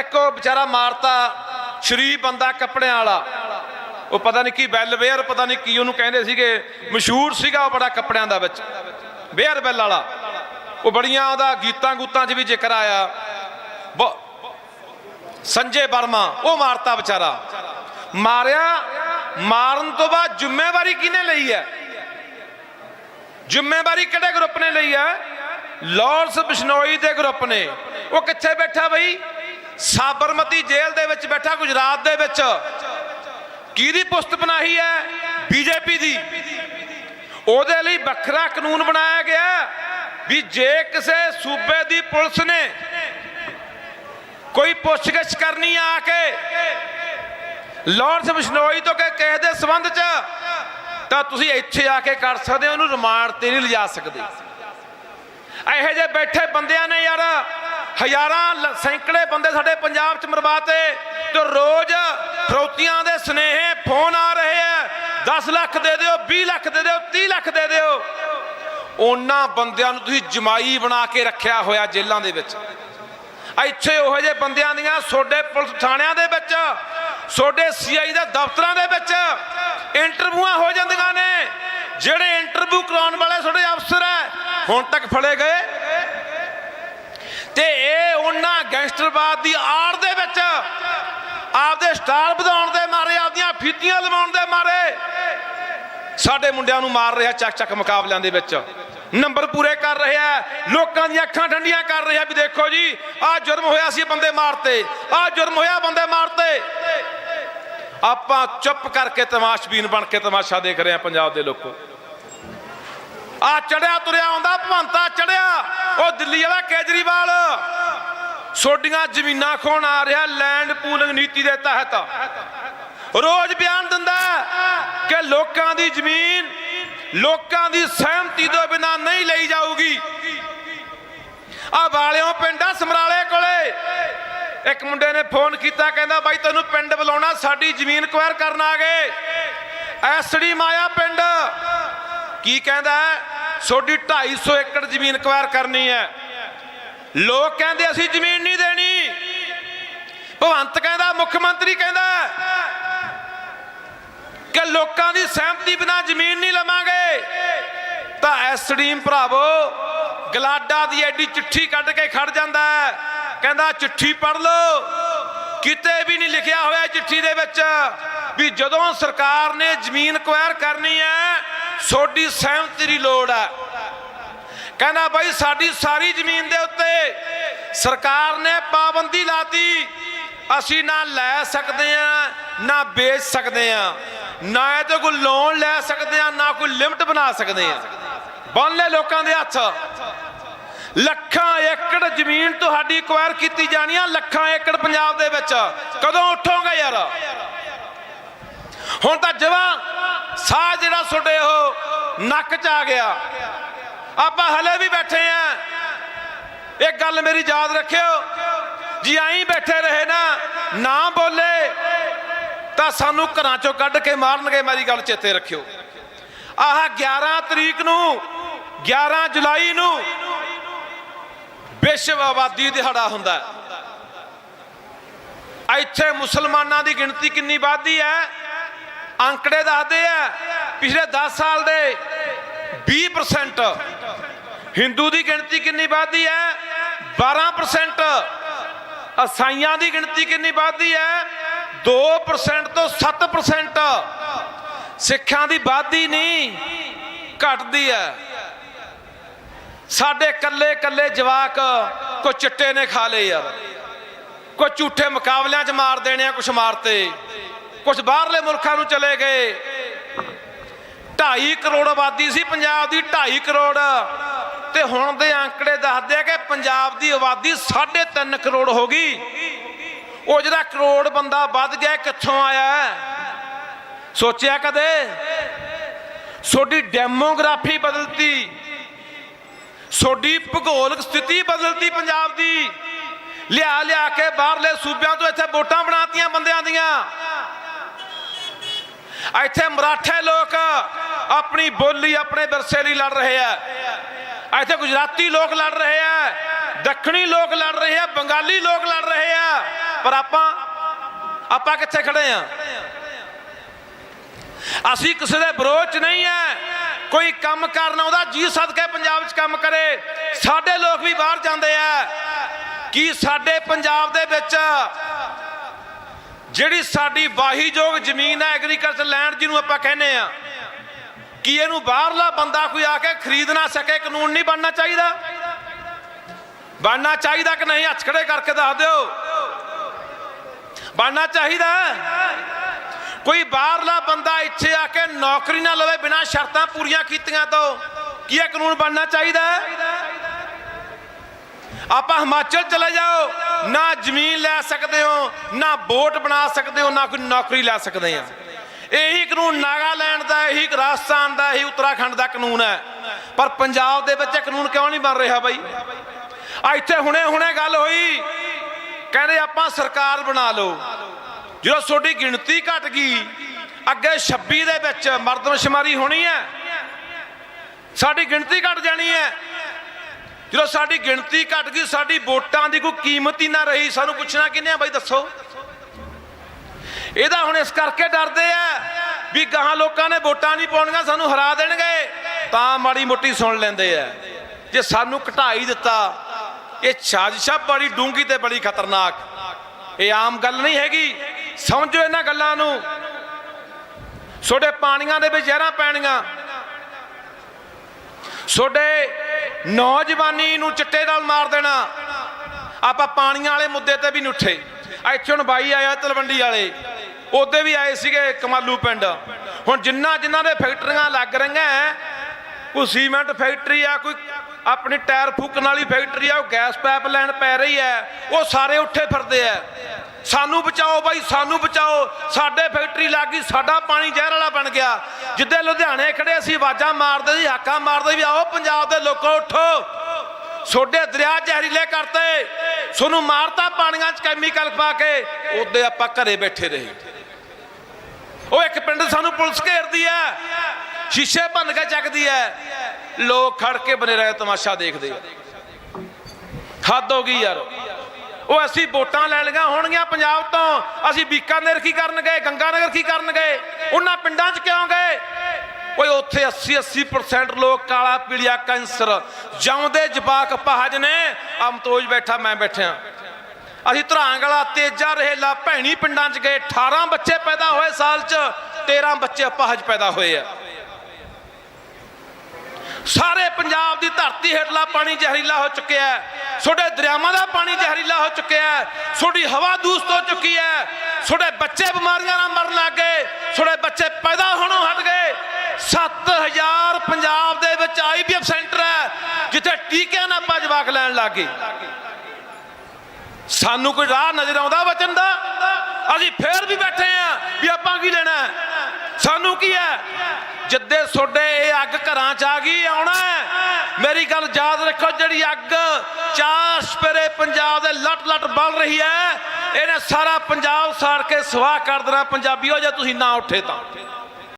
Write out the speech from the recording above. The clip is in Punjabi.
ਇੱਕ ਉਹ ਵਿਚਾਰਾ ਮਾਰਤਾ, ਸ਼ਰੀਫ ਬੰਦਾ ਕੱਪੜਿਆਂ ਵਾਲਾ। ਉਹ ਪਤਾ ਨਹੀਂ ਕੀ ਬੈਲਵੇਅਰ, ਪਤਾ ਨਹੀਂ ਕੀ ਉਹਨੂੰ ਕਹਿੰਦੇ ਸੀਗੇ, ਮਸ਼ਹੂਰ ਸੀਗਾ ਉਹ ਬੜਾ ਕੱਪੜਿਆਂ ਦਾ ਵਿੱਚ। ਬੇਅਰ ਬੈਲ ਵਾਲਾ। ਉਹ ਬੜੀਆਂ ਉਹਦਾ ਗੀਤਾਂ ਗੂਤਾਂ 'ਚ ਵੀ ਜ਼ਿਕਰ ਆਇਆ। ਸੰਜੇ ਵਰਮਾ, ਉਹ ਮਾਰਤਾ ਵਿਚਾਰਾ। ਮਾਰਿਆ, ਮਾਰਨ ਤੋਂ ਬਾਅਦ ਜ਼ਿੰਮੇਵਾਰੀ ਕਿਹਨੇ ਲਈ ਹੈ? ਜ਼ਿੰਮੇਵਾਰੀ ਕਿਹੜੇ ਗਰੁੱਪ ਨੇ ਲਈ ਹੈ? ਲਾਰੈਂਸ ਬਿਸ਼ਨੋਈ ਦੇ ਗਰੁੱਪ ਨੇ। ਉਹ ਕਿੱਥੇ ਬੈਠਾ ਬਈ? ਸਾਬਰਮਤੀ ਜੇਲ੍ਹ ਦੇ ਵਿੱਚ ਬੈਠਾ ਗੁਜਰਾਤ ਦੇ ਵਿੱਚ। ਕਿਹਦੀ ਪੁਸਤ ਬਣਾਈ ਹੈ? ਬੀਜੇਪੀ ਦੀ। ਉਹਦੇ ਲਈ ਵੱਖਰਾ ਕਾਨੂੰਨ ਬਣਾਇਆ ਗਿਆ ਵੀ ਜੇ ਕਿਸੇ ਸੂਬੇ ਦੀ ਪੁਲਿਸ ਨੇ ਕੋਈ ਪੁੱਛਗਿੱਛ ਕਰਨੀ ਆ ਕੇ ਲਾਰੈਂਸ ਬਿਸ਼ਨੋਈ ਤੋਂ ਕਿ ਕਿਸੇ ਦੇ ਸੰਬੰਧ 'ਚ, ਤਾਂ ਤੁਸੀਂ ਇੱਥੇ ਆ ਕੇ ਕਰ ਸਕਦੇ ਹੋ, ਉਹਨੂੰ ਰਿਮਾਂਡ ਤੇ ਨਹੀਂ ਲਿਜਾ ਸਕਦੇ। ਇਹੋ ਜਿਹੇ ਬੈਠੇ ਬੰਦਿਆਂ ਨੇ ਯਾਰ ਹਜ਼ਾਰਾਂ ਲ- ਸੈਂਕੜੇ ਬੰਦੇ ਸਾਡੇ ਪੰਜਾਬ 'ਚ ਮਰਵਾਤੇ ਤੇ ਰੋਜ਼ ਫਰੋਤੀਆਂ ਦੇ ਸਨੇਹੇ ਫੋਨ ਆ ਰਹੇ ਆ 10 ਲੱਖ ਦੇ ਦਿਓ 20 ਲੱਖ ਦੇ ਦਿਓ 30 ਲੱਖ ਦੇ ਦਿਓ। ਉਹਨਾਂ ਬੰਦਿਆਂ ਨੂੰ ਤੁਸੀਂ ਜਮਾਈ ਬਣਾ ਕੇ ਰੱਖਿਆ ਹੋਇਆ ਜੇਲ੍ਹਾਂ ਦੇ ਵਿੱਚ। ਇੱਥੇ ਉਹੋ ਜਿਹੇ ਬੰਦਿਆਂ ਦੀਆਂ ਸੋਡੇ ਪੁਲਿਸ ਥਾਣਿਆਂ ਦੇ ਵਿੱਚ, ਸੋਡੇ ਸੀਆਈ ਦੇ ਦਫ਼ਤਰਾਂ ਦੇ ਵਿੱਚ ਇੰਟਰਵਿਊਆਂ ਹੋ ਜਾਂਦੀਆਂ ਨੇ। ਜਿਹੜੇ ਇੰਟਰਵਿਊ ਕਰਾਉਣ ਵਾਲੇ ਤੁਹਾਡੇ ਅਫਸਰ ਹੈ ਹੁਣ ਤੱਕ ਫੜੇ ਗਏ। ਤੇ ਇਹ ਉਹਨਾਂ ਗੈਂਗਸਟਰਵਾਦ ਦੀ ਆੜ ਦੇ ਵਿੱਚ ਆਪਦੇ ਸਟਾਰ ਵਧਾਉਣ ਦੇ ਮਾਰੇ, ਆਪਦੀਆਂ ਫੀਤੀਆਂ ਲਵਾਉਣ ਦੇ ਮਾਰੇ, ਸਾਡੇ ਮੁੰਡਿਆਂ ਨੂੰ ਮਾਰ ਰਿਹਾ ਚੱਕ ਚੱਕ ਮੁਕਾਬਲਿਆਂ ਦੇ ਵਿੱਚ। ਨੰਬਰ ਪੂਰੇ ਕਰ ਰਿਹਾ ਲੋਕਾਂ ਦੀਆਂ ਅੱਖਾਂ ਠੰਡੀਆਂ ਕਰ ਰਿਹਾ ਵੀ ਦੇਖੋ ਜੀ, ਆਹ ਜੁਰਮ ਹੋਇਆ ਸੀ ਬੰਦੇ ਮਾਰਤੇ, ਆਹ ਜੁਰਮ ਹੋਇਆ ਬੰਦੇ ਮਾਰਤੇ। ਆਪਾਂ ਚੁੱਪ ਕਰਕੇ ਤਮਾਸ਼ਬੀਨ ਬਣ ਕੇ ਤਮਾਸ਼ਾ ਦੇਖ ਰਹੇ ਆ ਪੰਜਾਬ ਦੇ ਲੋਕੋ। ਆ ਚੜਿਆ ਤੁਰਿਆ ਆਉਂਦਾ, ਭਵੰਤਾ ਚੜਿਆ। ਉਹ ਦਿੱਲੀ ਵਾਲਾ ਕੇਜਰੀਵਾਲ। ਸੋਡੀਆਂ ਜ਼ਮੀਨਾਂ ਖੋਣ ਆ ਰਿਹਾ ਲੈਂਡ ਪੂਲਿੰਗ ਨੀਤੀ ਦੇ ਤਹਿਤ। ਰੋਜ਼ ਬਿਆਨ ਦਿੰਦਾ ਕਿ ਲੋਕਾਂ ਦੀ ਜ਼ਮੀਨ ਲੋਕਾਂ ਦੀ ਸਹਿਮਤੀ ਤੋਂ ਬਿਨਾ ਨਹੀਂ ਲਈ ਜਾਊਗੀ। ਆ ਵਾਲਿਓ ਪਿੰਡ ਆ ਸਮਰਾਲੇ ਕੋਲੇ। ਇੱਕ ਮੁੰਡੇ ਨੇ ਫੋਨ ਕੀਤਾ, ਕਹਿੰਦਾ, ਬਾਈ, ਤੈਨੂੰ ਪਿੰਡ ਬੁਲਾਉਣਾ, ਸਾਡੀ ਜ਼ਮੀਨ ਕੁਐਰ ਕਰਨ ਆ ਗਏ। ਐਸੜੀ ਮਾਇਆ ਪਿੰਡ। ਕੀ ਕਹਿੰਦਾ ਸੋਡੀ 250 ਏਕੜ ਜ਼ਮੀਨ ਕੁਐਰ ਕਰਨੀ ਹੈ। ਲੋਕ ਕਹਿੰਦੇ ਅਸੀਂ ਜ਼ਮੀਨ ਨਹੀਂ ਦੇਣੀ। ਭਵੰਤ ਕਹਿੰਦਾ, ਮੁੱਖ ਮੰਤਰੀ ਕਹਿੰਦਾ ਕਿ ਲੋਕਾਂ ਦੀ ਸਹਿਮਤੀ ਬਿਨਾ ਜ਼ਮੀਨ ਨਹੀਂ ਲਵਾਂਗੇ। ਤਾਂ ਐਸਡੀਐਮ ਭਰਾਵੋ, ਗਲਾਡਾ ਦੀ ਐਡੀ ਚਿੱਠੀ ਕੱਢ ਕੇ ਖੜ ਜਾਂਦਾ ਕਹਿੰਦਾ, ਚਿੱਠੀ ਪੜ ਲਓ। ਕਿਤੇ ਵੀ ਨਹੀਂ ਲਿਖਿਆ ਹੋਇਆ ਚਿੱਠੀ ਦੇ ਵਿੱਚ ਵੀ ਜਦੋਂ ਸਰਕਾਰ ਨੇ ਜ਼ਮੀਨ ਕੁਐਰ ਕਰਨੀ ਹੈ ਸੋਡੀ ਸਹਿਮਤੀ ਦੀ ਲੋੜ ਹੈ ਕਹਿੰਦਾ ਬਾਈ, ਸਾਡੀ ਸਾਰੀ ਜ਼ਮੀਨ ਦੇ ਉੱਤੇ ਸਰਕਾਰ ਨੇ ਪਾਬੰਦੀ ਲਾਤੀ। ਅਸੀਂ ਨਾ ਲੈ ਸਕਦੇ ਆ ਨਾ ਵੇਚ ਸਕਦੇ ਆ ਨਾ ਇਹ ਤੇ ਕੋਈ ਲੋਨ ਲੈ ਸਕਦੇ ਆ ਨਾ ਕੋਈ ਲਿਮਟ ਬਣਾ ਸਕਦੇ ਆ ਬੰਨ ਲੈ ਲੋਕਾਂ ਦੇ ਹੱਥ। ਲੱਖਾਂ ਏਕੜ ਜ਼ਮੀਨ ਤੁਹਾਡੀ ਕੁਐਰ ਕੀਤੀ ਜਾਣੀ ਆ, ਲੱਖਾਂ ਏਕੜ ਪੰਜਾਬ ਦੇ ਵਿੱਚ। ਕਦੋਂ ਉੱਠੋਗੇ ਯਾਰ? ਹੁਣ ਤਾਂ ਜਵਾ ਸਾਹ ਜਿਹੜਾ ਤੁਹਾਡੇ ਉਹ ਨੱਕ 'ਚ ਆ ਗਿਆ। ਆਪਾਂ ਹਲੇ ਵੀ ਬੈਠੇ ਆ। ਇੱਕ ਗੱਲ ਮੇਰੀ ਯਾਦ ਰੱਖਿਓ, ਜੀ ਆਈ ਬੈਠੇ ਰਹੇ ਨਾ ਨਾ ਬੋਲੇ, ਤਾਂ ਸਾਨੂੰ ਘਰਾਂ ਚੋਂ ਕੱਢ ਕੇ ਮਾਰਨਗੇ, ਮੇਰੀ ਗੱਲ ਚੇਤੇ ਰੱਖਿਓ। ਆਹ 11 ਤਰੀਕ ਨੂੰ 11 ਜੁਲਾਈ ਨੂੰ ਵਿਸ਼ਵ ਆਬਾਦੀ ਦਿਹਾੜਾ ਹੁੰਦਾ ਇੱਥੇ ਮੁਸਲਮਾਨਾਂ ਦੀ ਗਿਣਤੀ ਕਿੰਨੀ ਵੱਧਦੀ ਹੈ? ਅੰਕੜੇ ਦੱਸਦੇ ਆ, ਪਿਛਲੇ 10 ਸਾਲ ਦੇ 20% ਹਿੰਦੂ ਦੀ ਗਿਣਤੀ ਕਿੰਨੀ ਵੱਧਦੀ ਹੈ? 12% ਅਸਾਈਆਂ ਦੀ ਗਿਣਤੀ ਕਿੰਨੀ ਵੱਧਦੀ ਹੈ? 2% ਤੋਂ 7% ਸਿੱਖਾਂ ਦੀ ਵਾਧੀ ਨਹੀਂ, ਘਟਦੀ ਹੈ। ਸਾਡੇ ਕੱਲੇ ਕੱਲੇ ਜਵਾਕ ਕੋ ਚਿੱਟੇ ਨੇ ਖਾ ਲਏ ਯਾਰ। ਕੋ ਝੂਠੇ ਮੁਕਾਬਲਿਆਂ 'ਚ ਮਾਰ ਦੇਣੇ ਆ, ਕੁਛ ਮਾਰਤੇ। ਕੁਛ ਬਾਹਰਲੇ ਮੁਲਕਾਂ ਨੂੰ ਚਲੇ ਗਏ। 2.5 ਕਰੋੜ ਆਬਾਦੀ ਸੀ ਪੰਜਾਬ ਦੀ 2.5 ਕਰੋੜ। ਤੇ ਹੁਣ ਦੇ ਅੰਕੜੇ ਦੱਸਦੇ ਆ ਕਿ ਪੰਜਾਬ ਦੀ ਆਬਾਦੀ 3.5 ਕਰੋੜ ਹੋ ਗਈ। ਉਹ ਜਿਹੜਾ ਕਰੋੜ ਬੰਦਾ ਵੱਧ ਗਿਆ, ਇਹ ਕਿੱਥੋਂ ਆਇਆ? ਸੋਚਿਆ ਕਦੇ? ਸੋਡੀ ਡੈਮੋਗ੍ਰਾਫੀ ਬਦਲਤੀ। ਸੋਡੀ ਭੂਗੋਲਿਕ ਸਥਿਤੀ ਬਦਲਤੀ ਪੰਜਾਬ ਦੀ। ਲਿਆ ਲਿਆ ਕੇ ਬਾਹਰਲੇ ਸੂਬਿਆਂ ਤੋਂ ਇੱਥੇ ਵੋਟਾਂ ਬਣਾਤੀਆਂ ਬੰਦਿਆਂ ਦੀਆਂ। ਇੱਥੇ ਮਰਾਠੇ ਲੋਕ ਆਪਣੀ ਬੋਲੀ, ਆਪਣੇ ਵਿਰਸੇ ਲਈ ਲੜ ਰਹੇ ਆ। ਇੱਥੇ ਗੁਜਰਾਤੀ ਲੋਕ ਲੜ ਰਹੇ ਆ, ਦੱਖਣੀ ਲੋਕ ਲੜ ਰਹੇ ਆ, ਬੰਗਾਲੀ ਲੋਕ ਲੜ ਰਹੇ ਆ। ਪਰ ਆਪਾਂ ਆਪਾਂ ਕਿੱਥੇ ਖੜੇ ਆ? ਅਸੀਂ ਕਿਸੇ ਦੇ ਵਿਰੋਧ ਚ ਨਹੀਂ ਹੈ ਕੋਈ ਕੰਮ ਕਰਨ ਆਉਂਦਾ, ਜੀ ਸਦਕੇ ਪੰਜਾਬ 'ਚ ਕੰਮ ਕਰੇ। ਸਾਡੇ ਲੋਕ ਵੀ ਬਾਹਰ ਜਾਂਦੇ ਆ। ਕੀ ਸਾਡੇ ਪੰਜਾਬ ਦੇ ਵਿੱਚ ਜਿਹੜੀ ਸਾਡੀ ਵਾਹੀਯੋਗ ਜ਼ਮੀਨ ਹੈ ਐਗਰੀਕਲਚਰ ਲੈਂਡ ਜਿਹਨੂੰ ਆਪਾਂ ਕਹਿੰਦੇ ਆ ਕੀ ਇਹਨੂੰ ਬਾਹਰਲਾ ਬੰਦਾ ਕੋਈ ਆ ਕੇ ਖਰੀਦ ਨਾ ਸਕੇ, ਕਾਨੂੰਨ ਨਹੀਂ ਬਣਨਾ ਚਾਹੀਦਾ? ਬਣਨਾ ਚਾਹੀਦਾ ਕਿ ਨਹੀਂ? ਹੱਥ ਖੜੇ ਕਰਕੇ ਦੱਸ ਦਿਓ। ਬਣਨਾ ਚਾਹੀਦਾ ਕੋਈ ਬਾਹਰਲਾ ਬੰਦਾ ਇੱਥੇ ਆ ਕੇ ਨੌਕਰੀ ਨਾ ਲਵੇ ਬਿਨਾਂ ਸ਼ਰਤਾਂ ਪੂਰੀਆਂ ਕੀਤੀਆਂ ਤੋਂ, ਕੀ ਇਹ ਕਾਨੂੰਨ ਬਣਨਾ ਚਾਹੀਦਾ ਆਪਾਂ ਹਿਮਾਚਲ ਚਲੇ ਜਾਓ। ਨਾ ਜ਼ਮੀਨ ਲੈ ਸਕਦੇ ਹੋ, ਨਾ ਵੋਟ ਬਣਾ ਸਕਦੇ ਹੋ, ਨਾ ਕੋਈ ਨੌਕਰੀ ਲੈ ਸਕਦੇ ਆ। ਇਹੀ ਕਾਨੂੰਨ ਨਾਗਾਲੈਂਡ ਦਾ, ਇਹੀ ਰਾਜਸਥਾਨ ਦਾ, ਇਹੀ ਉੱਤਰਾਖੰਡ ਦਾ ਕਾਨੂੰਨ ਹੈ। ਪਰ ਪੰਜਾਬ ਦੇ ਵਿੱਚ ਇਹ ਕਾਨੂੰਨ ਕਿਉਂ ਨਹੀਂ ਬਣ ਰਿਹਾ ਬਾਈ? ਆ ਇੱਥੇ ਹੁਣੇ ਹੁਣੇ ਗੱਲ ਹੋਈ। ਕਹਿੰਦੇ ਆਪਾਂ ਸਰਕਾਰ ਬਣਾ ਲਓ। ਜਦੋਂ ਤੁਹਾਡੀ ਗਿਣਤੀ ਘਟ ਗਈ, ਅੱਗੇ 26 ਦੇ ਵਿੱਚ ਮਰਦਮਸ਼ੁਮਾਰੀ ਹੋਣੀ ਹੈ। ਸਾਡੀ ਗਿਣਤੀ ਘਟ ਜਾਣੀ ਹੈ। ਜਦੋਂ ਸਾਡੀ ਗਿਣਤੀ ਘਟ ਗਈ, ਸਾਡੀ ਵੋਟਾਂ ਦੀ ਕੋਈ ਕੀਮਤ ਹੀ ਨਾ ਰਹੀ। ਸਾਨੂੰ ਪੁੱਛਣਾ ਕਿੰਨੇ ਆ ਬਾਈ, ਦੱਸੋ। ਇਹਦਾ ਹੁਣ ਇਸ ਕਰਕੇ ਡਰਦੇ ਆ ਵੀ ਗਾਹਾਂ ਲੋਕਾਂ ਨੇ ਵੋਟਾਂ ਨਹੀਂ ਪਾਉਣੀਆਂ, ਸਾਨੂੰ ਹਰਾ ਦੇਣਗੇ। ਤਾਂ ਮਾੜੀ ਮੋਟੀ ਸੁਣ ਲੈਂਦੇ ਆ। ਜੇ ਸਾਨੂੰ ਘਟਾਈ ਦਿੱਤਾ, ਇਹ ਸਾਜ਼ਿਸ਼ ਬੜੀ ਡੂੰਗੀ ਤੇ ਬੜੀ ਖਤਰਨਾਕ। ਇਹ ਆਮ ਗੱਲ ਨਹੀਂ ਹੈਗੀ। ਸਮਝੋ ਇਹਨਾਂ ਗੱਲਾਂ ਨੂੰ। ਛੋਡੇ ਪਾਣੀਆਂ ਦੇ ਵਿੱਚ ਜ਼ਹਿਰਾਂ ਪੈਣੀਆਂ। ਛੋਡੇ ਨੌਜਵਾਨੀ ਨੂੰ ਚਿੱਟੇ ਨਾਲ ਮਾਰ ਦੇਣਾ। ਆਪਾਂ ਪਾਣੀਆਂ ਵਾਲੇ ਮੁੱਦੇ ਤੇ ਵੀ ਨੁੱਠੇ ਇੱਥੇ ਹੁਣ ਬਾਈ ਆਇਆ ਤਲਵੰਡੀ ਵਾਲੇ। ਉਹਦੇ ਵੀ ਆਏ ਸੀਗੇ ਕਮਾਲੂ ਪਿੰਡ। ਹੁਣ ਜਿੰਨਾ ਜਿਨ੍ਹਾਂ ਦੇ ਫੈਕਟਰੀਆਂ ਲੱਗ ਰਹੀਆਂ ਕੋਈ ਸੀਮੈਂਟ ਫੈਕਟਰੀ ਆ, ਕੋਈ ਆਪਣੀ ਟਾਇਰ ਫੂਕਣ ਵਾਲੀ ਫੈਕਟਰੀ ਆ, ਉਹ ਗੈਸ ਪਾਈਪ ਲਾਈਨ ਪੈ ਰਹੀ ਹੈ ਉਹ ਸਾਰੇ ਉੱਠੇ ਫਿਰਦੇ ਆ ਸਾਨੂੰ ਬਚਾਓ ਬਾਈ, ਸਾਨੂੰ ਬਚਾਓ। ਸਾਡੇ ਫੈਕਟਰੀ ਲੱਗ ਗਈ, ਸਾਡਾ ਪਾਣੀ ਜ਼ਹਿਰ ਵਾਲਾ ਬਣ ਗਿਆ। ਜਿੱਦੇ ਲੁਧਿਆਣੇ ਖੜੇ, ਅਸੀਂ ਆਵਾਜ਼ਾਂ ਮਾਰਦੇ ਸੀ, ਹਾਕਾਂ ਮਾਰਦੇ ਵੀ ਆਓ ਪੰਜਾਬ ਦੇ ਲੋਕੋ, ਉੱਠੋ। ਛੋਡੇ ਦਰਿਆ ਜ਼ਹਿਰੀਲੇ ਕਰਤੇ। ਤੁਹਾਨੂੰ ਮਾਰਤਾ ਪਾਣੀਆਂ 'ਚ ਕੈਮੀਕਲ ਪਾ ਕੇ। ਉਹਦੇ ਆਪਾਂ ਘਰੇ ਬੈਠੇ ਰਹੇ। ਉਹ ਇੱਕ ਪਿੰਡ ਸਾਨੂੰ ਪੁਲਿਸ ਘੇਰਦੀ ਹੈ। ਸ਼ੀਸ਼ੇ ਭੰਨ ਕੇ ਚੱਕਦੀ ਹੈ। ਲੋਕ ਖੜ ਕੇ ਬਨੇ ਰਹੇ, ਤਮਾਸ਼ਾ ਦੇਖਦੇ ਆ। ਹੱਦ ਹੋ ਗਈ ਯਾਰ। ਉਹ ਅਸੀਂ ਵੋਟਾਂ ਲੈਣੀਆਂ ਹੋਣਗੀਆਂ ਪੰਜਾਬ ਤੋਂ। ਅਸੀਂ ਬੀਕਾਨੇਰ ਕੀ ਕਰਨ ਗਏ, ਗੰਗਾਨਗਰ ਕੀ ਕਰਨ ਗਏ? ਉਹਨਾਂ ਪਿੰਡਾਂ 'ਚ ਕਿਉਂ ਗਏ? ਓਏ ਉੱਥੇ 80 80% ਲੋਕ ਕਾਲਾ ਪੀਲੀਆ ਕੈਂਸਰ। ਜਿਉਂਦੇ ਜਵਾਕ ਪਹਾਜ ਨੇ। ਅਮਤੋਜ ਬੈਠਾ, ਮੈਂ ਬੈਠਿਆ। ਅਸੀਂ ਧਰਾਂਗਲਾ ਤੇਜਾ ਰਹੇਲਾ ਭੈਣੀ ਪਿੰਡਾਂ 'ਚ ਗਏ। 18 ਬੱਚੇ ਪੈਦਾ ਹੋਏ ਸਾਲ 'ਚ 13 ਬੱਚੇ ਅਪਾਹਜ ਪੈਦਾ ਹੋਏ ਆ। ਸਾਰੇ ਪੰਜਾਬ ਦੀ ਧਰਤੀ ਹੇਠਲਾ ਪਾਣੀ ਜ਼ਹਿਰੀਲਾ ਹੋ ਚੁੱਕਿਆ ਹੈ। ਛੋਡੇ ਦਰਿਆਵਾਂ ਦਾ ਪਾਣੀ ਜ਼ਹਿਰੀਲਾ ਹੋ ਚੁੱਕਿਆ ਹੈ। ਛੋਡੀ ਹਵਾ ਦੂਸ਼ਿਤ ਹੋ ਚੁੱਕੀ ਹੈ। ਛੋਡੇ ਬੱਚੇ ਬਿਮਾਰੀਆਂ ਨਾਲ ਮਰਨ ਲੱਗ ਗਏ। ਛੋਡੇ ਬੱਚੇ ਪੈਦਾ ਹੋਣੋਂ ਹਟ ਗਏ। 7000 ਪੰਜਾਬ ਦੇ ਵਿੱਚ ਆਈਵੀਐਫ ਸੈਂਟਰ ਹੈ, ਜਿੱਥੇ ਟੀਕਿਆਂ ਨਾਲ ਆਪਾਂ ਜਵਾਕ ਲੈਣ ਲੱਗ ਗਏ। ਸਾਨੂੰ ਕੋਈ ਰਾਹ ਨਜ਼ਰ ਆਉਂਦਾ ਬਚਨ ਦਾ? ਅਸੀਂ ਫੇਰ ਵੀ ਬੈਠੇ ਆ ਵੀ ਆਪਾਂ ਕੀ ਲੈਣਾ ਸਾਨੂੰ ਕੀ ਹੈ? ਜਿੱਦੇ ਤੁਹਾਡੇ ਇਹ ਅੱਗ ਘਰਾਂ ਚ ਆ ਗਈ, ਆਉਣਾ ਮੇਰੀ ਗੱਲ ਯਾਦ ਰੱਖੋ ਜਿਹੜੀ ਅੱਗ ਚਾਰ ਸਪਰੇ ਪੰਜਾਬ ਦੇ ਲਟ ਲਟ ਬਲ ਰਹੀ ਹੈ। ਇਹਨੇ ਸਾਰਾ ਪੰਜਾਬ ਸਾੜ ਕੇ ਸਵਾਹ ਕਰ ਦੇਣਾ ਪੰਜਾਬੀਓ, ਜੇ ਤੁਸੀਂ ਨਾ ਉੱਠੇ ਤਾਂ।